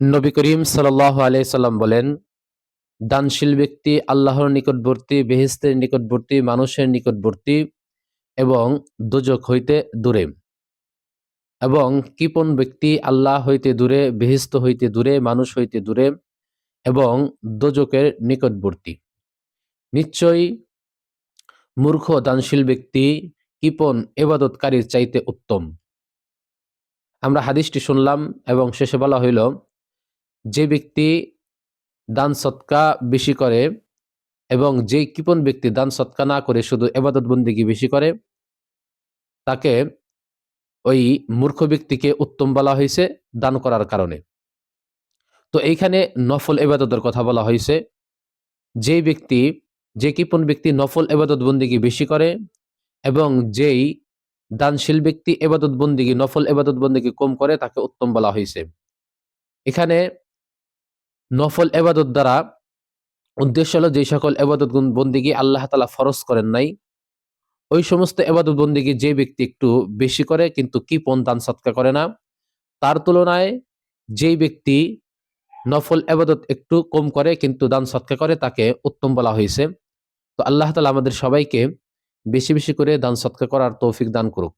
নবী করিম সাল সাল্লাম বলেন, দানশীল ব্যক্তি আল্লাহর নিকটবর্তী বেহেস্তের নিকটবর্তী, মানুষের নিকটবর্তী এবং দোজক হইতে দূরে। এবং কিপন ব্যক্তি আল্লাহ হইতে দূরে বেহিস্ত হইতে দূরে, মানুষ হইতে দূরে এবং দোজকের নিকটবর্তী। নিশ্চয়ই মূর্খ, দানশীল ব্যক্তি কিপন এবাদতকারীর চাইতে উত্তম। আমরা হাদিসটি শুনলাম এবং শেষে বলা হইল যে ব্যক্তি দান সৎকা বেশি করে এবং যে কৃপন ব্যক্তি দান সৎকা না করে শুধু এবাদত বন্দিগি বেশি করে, তাকে ওই মূর্খ ব্যক্তিকে উত্তম বলা হয়েছে দান করার কারণে। তো এইখানে নফল এবাদতের কথা বলা হয়েছে। যে ব্যক্তি, যে কৃপন ব্যক্তি নফল এবাদত বন্দিগি বেশি করে এবং যেই দানশীল ব্যক্তি এবাদত বন্দিগি নফল এবাদত বন্দিগি কম করে, তাকে উত্তম বলা হয়েছে। এখানে নফল এবাদত দ্বারা উদ্দেশ্য হলো যে সকল এবাদত বন্দিগি আল্লাহ তালা ফরজ করেন নাই। ওই সমস্ত এবাদত বন্দিগি যে ব্যক্তি একটু বেশি করে কিন্তু কি দান সৎকা করে না, তার তুলনায় যেই ব্যক্তি নফল এবাদত একটু কম করে কিন্তু দান সৎকা করে, তাকে উত্তম বলা হয়েছে। তো আল্লাহ তালা আমাদের সবাইকে বেশি বেশি করে দান সৎকা করার তৌফিক দান করুক।